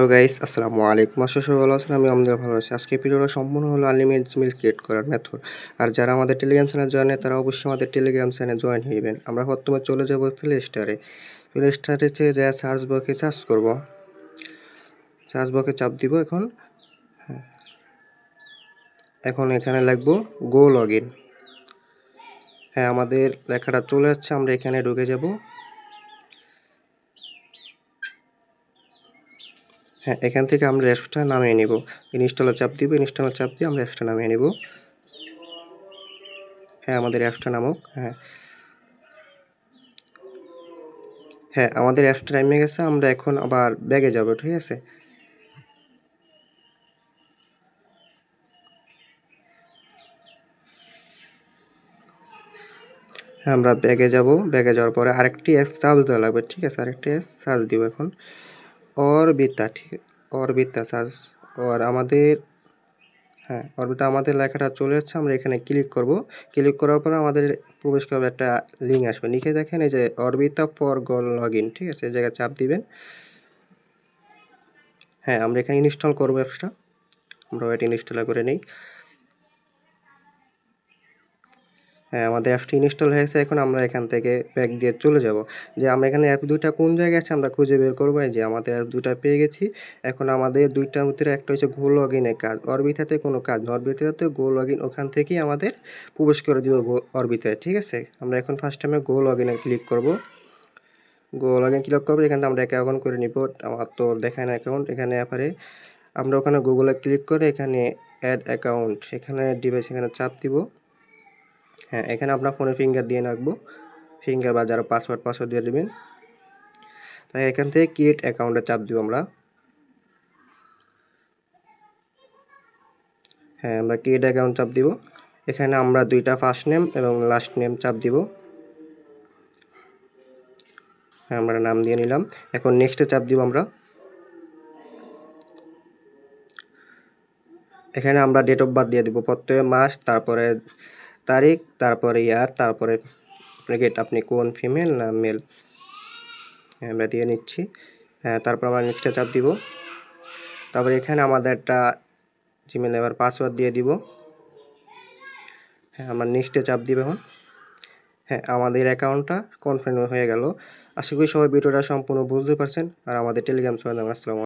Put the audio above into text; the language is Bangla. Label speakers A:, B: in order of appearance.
A: হ্যালো গাইস, আসসালামু আলাইকুম। আশা সবাই ভালো আছেন আমি আমাদের ভালো আছি। আজকে ভিডিওটা সম্পূর্ণ হলো আনলিমিটেড মিল ক্রিয়েট করার মেথড আর যারা আমাদের টেলিগ্রাম চ্যানেল জয়েন তারা অবশ্যই আমাদের টেলিগ্রাম চ্যানেলে জয়েন হইবেন। আমরা প্রথমে চলে যাব প্লে স্টারে প্লে স্টারে চেয়ে যা সার্চ বক্সে সার্চ করব সার্চ বক্সে চাপ দিব এখন। হ্যাঁ। এখন এখানে লিখব গো লগ ইন হ্যাঁ আমাদের লেখাটা চলে যাচ্ছে আমরা এখানে ঢুকে যাব। হ্যাঁ এখান থেকে আমরা অ্যাপসটা নামিয়ে নিব। ইনস্টলে চাপ দিব ইনস্টলে চাপ দিয়ে আমরা অ্যাপসটা নামিয়ে নিব। হ্যাঁ আমাদের অ্যাপসটা নামক হ্যাঁ। হ্যাঁ আমাদের অ্যাপসটা নেমে গেছে, আমরা এখন আবার ব্যাগে যাব, ঠিক আছে? আমরা ব্যাগে যাব, ব্যাগে যাওয়ার পরে আরেকটি অ্যাপস চার্জ দেওয়া লাগবে, ঠিক আছে? আরেকটি অ্যাপস চার্জ দিব এখন। অরবিতা ঠিক অরবিতা সার্চ আর আমাদের হ্যাঁ অরবিতা আমাদের লেখাটা চলে যাচ্ছে আমরা এখানে ক্লিক করব। ক্লিক করার পর আমাদের প্রবেশ করবে একটা লিঙ্ক আসবে। লিখে দেখেন এই যে অরবিতা ফর গোল লগ ইন ঠিক আছে, এই জায়গায় চাপ দিবেন। হ্যাঁ আমরা এখানে ইনস্টল করব অ্যাপসটা আমরা ওয়েট ইনস্টল করে নিই। হ্যাঁ আমাদের অ্যাপটি ইনস্টল হয়েছে, এখন আমরা এখান থেকে ব্যাক দিয়ে চলে যাব। যে আমরা এখানে অ্যাপ দুইটা কোন জায়গায় আছে আমরা খুঁজে বের করব যে আমাদের অ্যাপ দুটা পেয়ে গেছি। এখন আমাদের দুইটার ভিতরে একটা হচ্ছে গো লগ ইনের কাজ। অরবিতাতে কোনো কাজ অরবিতাতে গো লগ ইন ওখান থেকেই আমাদের প্রবেশ করে দিব গো অরবিতায় ঠিক আছে? আমরা এখন ফার্স্ট টাইমে গো লগ ইনে ক্লিক করব। গো লগ ইন ক্লিক করব, এখানে আমরা অ্যাকাউন্ট করে নিব। আমার তো দেখায় না অ্যাকাউন্ট এখানে এপারে আমরা ওখানে গুগলে ক্লিক করে এখানে অ্যাড অ্যাকাউন্ট এখানে ডিভাইস এখানে চাপ দিব। হ্যাঁ এখানে আপনার ফোনে ফিঙ্গার দিয়ে রাখব। ফিঙ্গার বা যারা পাসওয়ার্ড পাসওয়ার্ড দিয়ে দেবেন। তাই এখান থেকে ক্রিয়েট অ্যাকাউন্টে চাপ দিব আমরা। হ্যাঁ আমরা ক্রিয়েট অ্যাকাউন্ট চাপ দিব। এখানে আমরা দুইটা ফার্স্ট নেম এবং লাস্ট নেম চাপ দিব। হ্যাঁ আমরা নাম দিয়ে নিলাম। এখন নেক্সটে চাপ দিব আমরা। এখানে আমরা ডেট অফ বার্থ দিয়ে দিব। প্রত্যেক মাস, তারপরে তারিখ, তারপরে ইয়ার, তারপরে গেট আপনি কোন ফিমেল না মেল? আমরা দিয়ে নিচ্ছি। হ্যাঁ তারপর আমরা নেক্সটে চাপ দিব। তারপরে এখানে আমাদের একটা জিমেল এবার পাসওয়ার্ড দিয়ে দিব। হ্যাঁ আমরা নেক্সটে চাপ দিব এখন। হ্যাঁ আমাদের অ্যাকাউন্টটা কনফার্ম হয়ে গেল। আশা করি সবাই ভিডিওটা সম্পূর্ণ বুঝতে পারছেন। আর আমাদের টেলিগ্রাম চ্যানেল আসসালাম